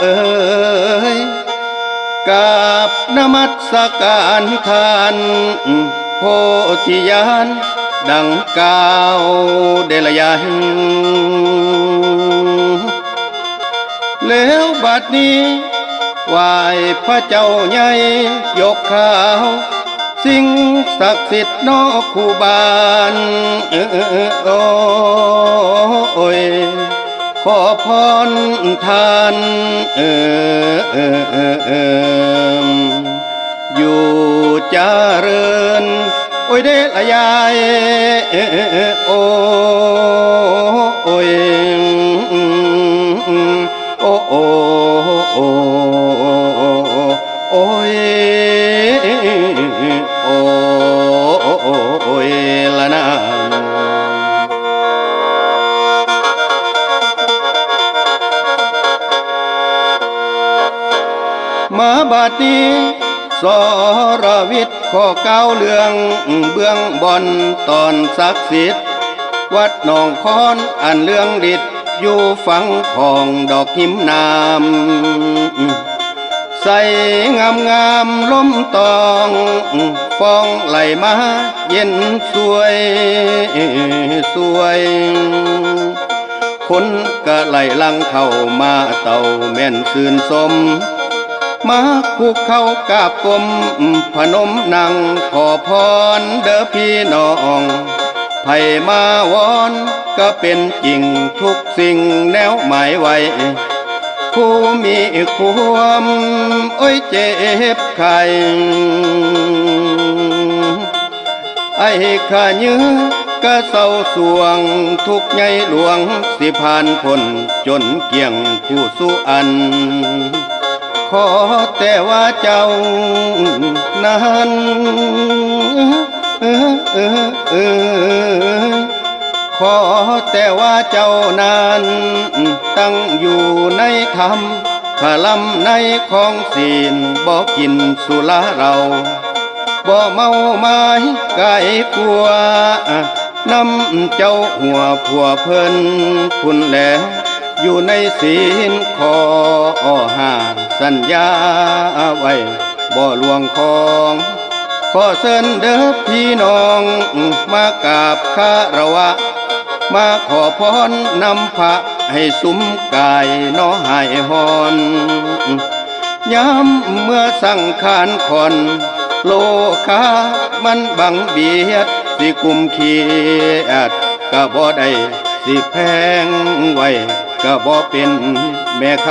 กราบเอ่ยกาบนมัสการทานโพธิญาณดังกล่าวเดลยันแล้วบัดนี้ไหวายพระเจ้าใหญ่ยกขาว สิ่งศักดิ์สิทธิ์นอกคูบานเออโอ้ย ขอพรท่านเออเออเออเอออยู่จเจริญ โอ้ยเดละยายเออเออเออโอ้ บัดนี้สรวิทย์ข้อเก้าเรื่องเบื้องบนตอนศักดิ์สิทธิ์วัดหนองคอนอันเรื่องดิดอยู่ฝั่งของดอกหิมนามใส่งามงามล้มตองฟองไหลมาเย็นสวยสวยคนก็ไหลลังเข้ามาเต่าแม่นคืนสม มาคุกเข้ากราบกลมพนมนังขอพรเด้อพี่น้องไผมาวอนก็เป็นจริงทุกสิ่งแนวหมายไว้ผู้มีความโอ้ยเจ็บไข้ไอ้ข้าเยื้อก็เศร้าสวงทุกข์ใหลวงสิผ่านพ้นจนเกี่ยงผู้สุอัน ขอแต่ว่าเจ้านั้นขอแต่ว่าเจ้านั้นตั้งอยู่ในธรรมพลำในของศีลบ่กินสุราเราบ่เมาไม้ไก่กลัวนำเจ้าหัวผัวเพิ่นพุ่นแหล อยู่ในศีลขอห้าสัญญาไว้บ่ลวงของขอเชิญเด้อพี่น้องมากราบคารวะ มาขอพรนำพระให้สุมกายน้อหายหอนย้ำเมื่อสั่งขารคอน โลคามันบังเบียดสิกุมเขียดก็บ่ได้สิแพงไว้ ก็บ่เป็นแม่ค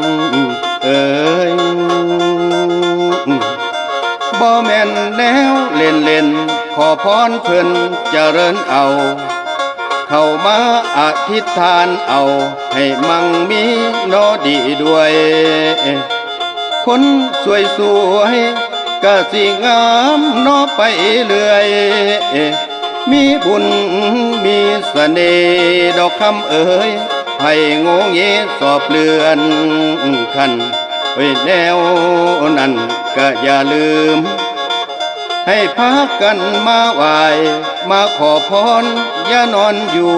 ำเอ้ยบ่แม่นแนวเล่นเล่นขอพรเพิ่นเจริญเอา เข้ามาอธิษฐานเอา ให้มั่งมีโนดีด้วย คนสวยสวยๆก็สิงามโนไปเรื่อย มีบุญมีเสน่ห์ดอกคำเอ๋ย ให้งงเงสอบเลือนคันไว้แนวนั้นก็อย่าลืม ให้พากันมาไหวมาขอพรอย่านอนอยู่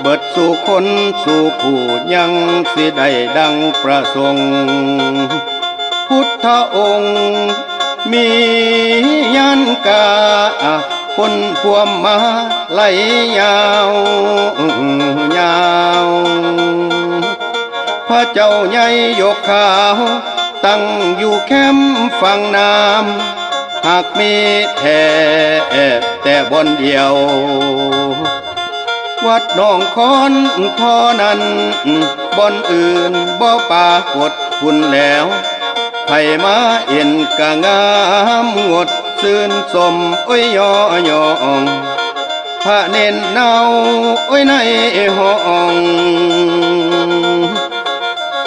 เบิดสู่คนสู่ผู้ยังสิได้ดังประสงค์พุทธองค์ มียันกา คนพวมมาไหลยาวยาวพระเจ้าใหญ่ยกขาว ตั้งอยู่แคมฝั่งน้ำหากมีแท้แต่บนเดียว วัดหนองคอนทอนั้นบอนอื่นบ่ปรากฏคุณแล้วไผมาเอ็นกะงามงด ซื่นสมอ้ยยอยองพระเน้นเนาโอ้ยในห้อง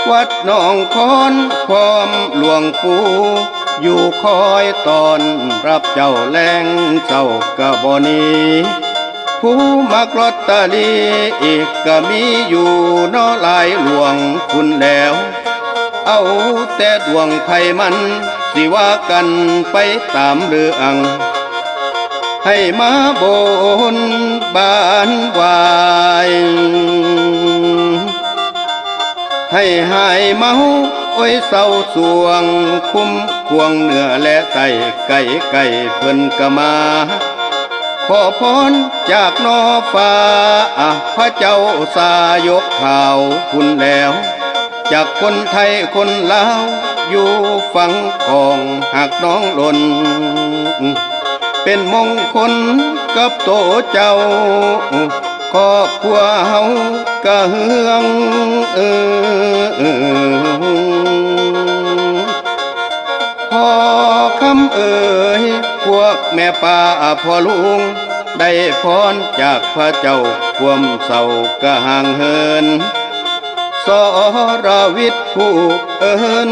วัดหนองคอนพร้อมหลวงปู่อยู่คอยตอนรับเจ้าแรงเจ้ากระบอนีผู้มักลอตตอรี่อีกก็มีอยู่นอหลายหลวงคุณแล้ว เอาแต่ดวงไพมัน สิว่ากันไปตามเรื่องให้มาบนบานวายให้หายเมาโอ้ยเศร้าสวง คุ้มควงเหนือและไตไก่ไก่เพิ่นก็มา ขอพรจากนอฟ้าอะพระเจ้าสายกข่าวคุณแล้ว จากคนไทยคนลาว อยู่ฝั่งของหากน้องหล่น เป็นมงคลกับโตเจ้าครอบครัวเฮากะเฮืองเออพอคำเอ่ยพวกแม่ป่าพ่อลุง ได้พรจากพระเจ้าความเศร้ากะห่างเหิน สรวิทย์ผู้เอิญ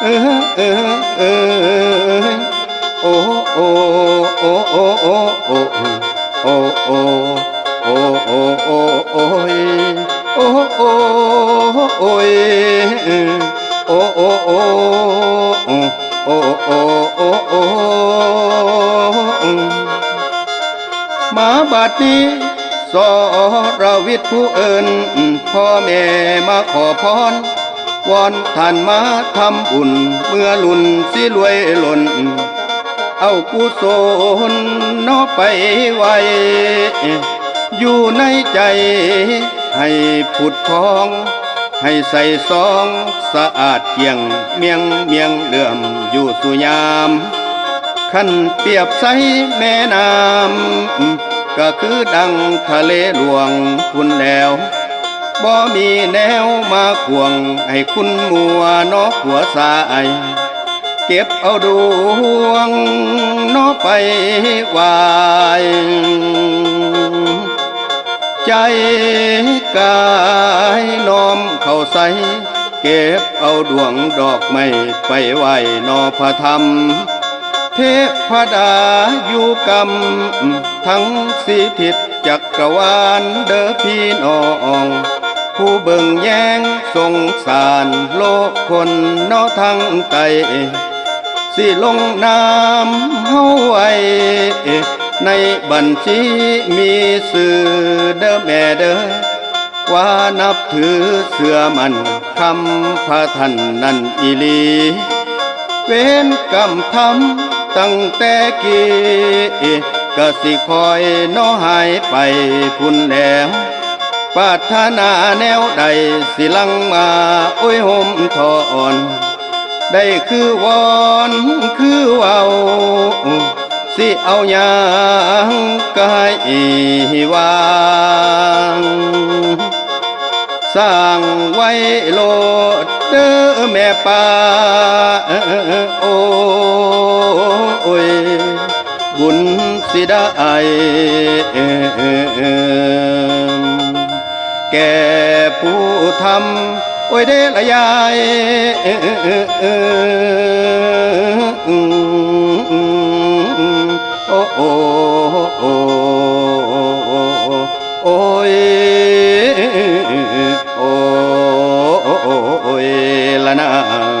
เออเออเออโอ้โอ้โอ้โอ้โอ้โอโอโอโอโอโอโอโอโอโอโอ้โอ้โอ้โอ้โอ้โอ้โอ้โอ้มาบัดนี้ สรวิทย์ผู้เอิญพ่อแม่มาขอพรวอนท่านมาทำบุญเมื่อลุนสิรวยหล่น เอากุศลนอไปไว้ อยู่ในใจ ให้ผุดพอง ให้ใส่ซองสะอาดเกียงเมียงเมียงเหลื่อมอยู่สุยาม ขันเปียบใสแม่น้ำ ก็คือดังทะเลหลวงคุณแล้วบ่มีแนวมาข่วงให้คุณมัวนอกหัวสายเก็บเอาดวงนอไปวายใจกายน้อมเข้าใสเก็บเอาดวงดอกไม้ไปไหวนอพระธรรม เทพดาอยู่กรรม ทั้งสีทิศจักรวาลเด้อพี่น้อง ผู้เบิ่งแยงสงสารโลกคนนอทั้งไตสิลงนามเฮาไว้ในบัญชีมีสื่อเด้อแม่เด้อว่านับถือเสือมันคำพระท่านนั่นอีลี เว้นกรรมทำ ตั้งแต่กี้ก็สิคอยน้อหายไปพุ่นแล้วปราถนาแนวใดสิลังมาโอ้ยห่มทอน ได้คือวอนคือเว้าสิเอาหยังกายวางสร้างไว้โลดเด้อแม่ป่าโอ้ ยบุญสิได้แก่ผู้ทำอ้ยเดลยายโอ้โอ้โอ้โอ้ยโอ้โอ้ละนา